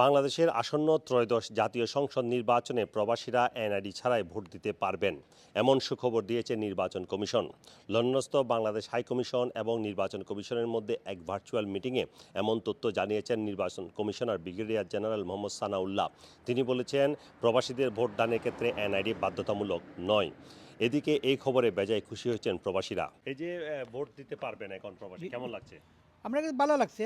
বাংলাদেশের আসন্ন ত্রয়োদশ জাতীয় সংসদ নির্বাচনে প্রবাসীরা এনআইডি ছাড়াই ভোট দিতে পারবেন এমন সুখবর দিয়েছে নির্বাচন কমিশন। লন্ডনস্থ বাংলাদেশ হাই কমিশন এবং নির্বাচন কমিশনের মধ্যে এক ভার্চুয়াল মিটিংয়ে এমন তথ্য জানিয়েছেন নির্বাচন commissioner brigadier general Mohammad Sanaullah. তিনি বলেছেন প্রবাসীদের ভোট দানের ক্ষেত্রে এনআইডি বাধ্যতামূলক নয়। এদিকে এই খবরে বেজায় খুশি হয়েছেন প্রবাসীরা। এই যে ভোট দিতে পারবেন এখন প্রবাসী কেমন লাগছে? আমরা ভালো লাগছে।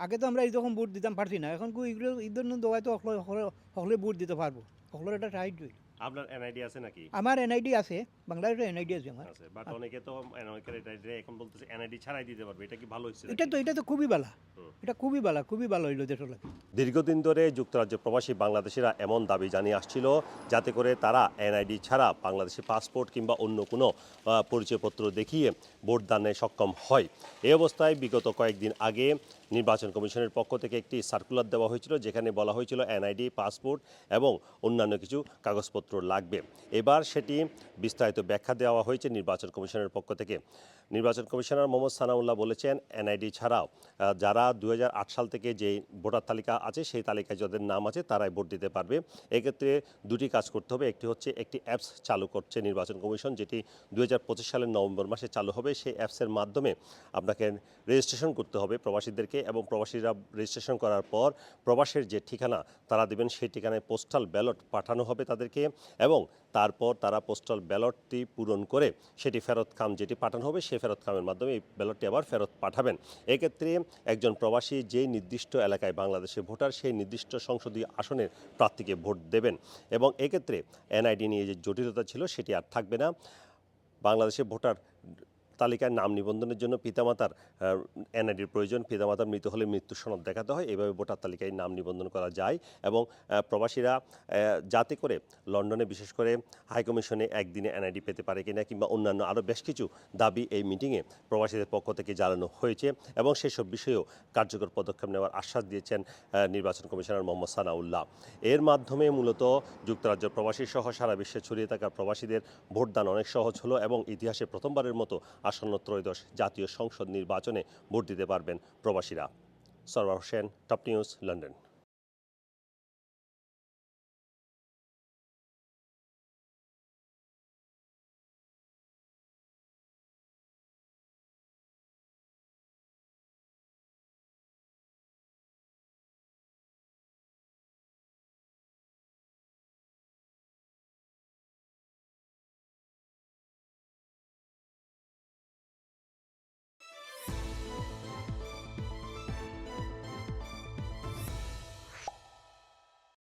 আগে তো আমরা এইরকম বুট দিতাম, পারছি না এখন এগুলো ঈদের দোয়ায় তো সকলে সকলে বুট দিতে পারব সকলের একটা সাহায্য হইল। আপনার এনআইডি আছে নাকি? আমার এনআইডি আছে বাংলাদেশের এনআইডি আছে আমার। আছে বাট অনেকে তো অনেকের এটা এখন বলতেছে এনআইডি ছাড়াই দিতে পারবে এটা কি ভালো হচ্ছে এটা তো এটা তো খুবই ভালো এটা খুবই ভালো খুবই ভালো হইল দেশের লাগে। দীর্ঘদিন ধরে যুক্তরাজ্য প্রবাসী বাংলাদেশিরা এমন দাবি জানিয়ে আসছিল যাতে করে তারা এনআইডি ছাড়া বাংলাদেশি পাসপোর্ট কিংবা অন্য কোনো পরিচয়পত্র দেখিয়ে ভোট দানে সক্ষম হয়। এই অবস্থায় বিগত কয়েকদিন আগে নির্বাচন কমিশনের পক্ষ থেকে একটি সার্কুলার দেওয়া হয়েছিল যেখানে বলা হয়েছিল এনআইডি পাসপোর্ট এবং অন্যান্য কিছু কাগজপত্র লাগবে। এবার সেটি বিস্তারিত ব্যাখ্যা দেওয়া হয়েছে নির্বাচন কমিশনের পক্ষ থেকে। নির্বাচন কমিশনার মোহাম্মদ সানাউল্লাহ বলেছেন, এনআইডি ছাড়াও যারা দু হাজার আট সাল থেকে যে ভোটার তালিকা আছে, সেই তালিকায় যাদের নাম আছে, তারাই ভোট দিতে পারবে। এক্ষেত্রে দুটি কাজ করতে হবে। একটি হচ্ছে, একটি অ্যাপস চালু করছে নির্বাচন কমিশন, যেটি দু হাজার পঁচিশ সালের নভেম্বর মাসে চালু হবে। সেই অ্যাপসের মাধ্যমে আপনাকে রেজিস্ট্রেশন করতে হবে প্রবাসীদেরকে এবং প্রবাসীরা রেজিস্ট্রেশন করার পর প্রবাসের যে ঠিকানা, তারা দেবেন সেই ঠিকানায় পোস্টাল ব্যালট পাঠানো হবে তাদেরকে। এবং তারপর তারা পোস্টাল ব্যালটটি পূরণ করে সেটি ফেরত খাম যেটি পাঠানো হবে সেই ফেরত খামের মাধ্যমে এই ব্যালটটি আবার ফেরত পাঠাবেন। এক্ষেত্রে একজন প্রবাসী যেই নির্দিষ্ট এলাকায় বাংলাদেশে ভোটার, সেই নির্দিষ্ট সংসদীয় আসনের প্রার্থীকে ভোট দেবেন এবং এক্ষেত্রে এনআইডি নিয়ে যে জটিলতা ছিল সেটি আর থাকবে না। বাংলাদেশে ভোটার তালিকায় নাম নিবন্ধনের জন্য পিতামাতার এনআইডির প্রয়োজন। পিতামাতার মৃত হলে মৃত্যু সনদ দেখাতে হয়। এভাবে ভোটার তালিকায় নাম নিবন্ধন করা যায় এবং প্রবাসীরা যাতে করে লন্ডনে বিশেষ করে হাইকমিশনে একদিনে এনআইডি পেতে পারে কিনা কিংবা অন্যান্য আরও বেশ কিছু দাবি এই মিটিংয়ে প্রবাসীদের পক্ষ থেকে জানানো হয়েছে এবং সেসব বিষয়েও কার্যকর পদক্ষেপ নেওয়ার আশ্বাস দিয়েছেন নির্বাচন কমিশনার মোহাম্মদ সানাউল্লাহ। এর মাধ্যমে মূলত যুক্তরাজ্য প্রবাসী সহ সারা বিশ্বে ছড়িয়ে থাকা প্রবাসীদের ভোটদান অনেক সহজ হলো এবং ইতিহাসে প্রথমবারের মতো আসন্ন ত্রয়োদশ জাতীয় সংসদ নির্বাচনে ভোট দিতে পারবেন প্রবাসীরা। Sarwar Hossain top news London.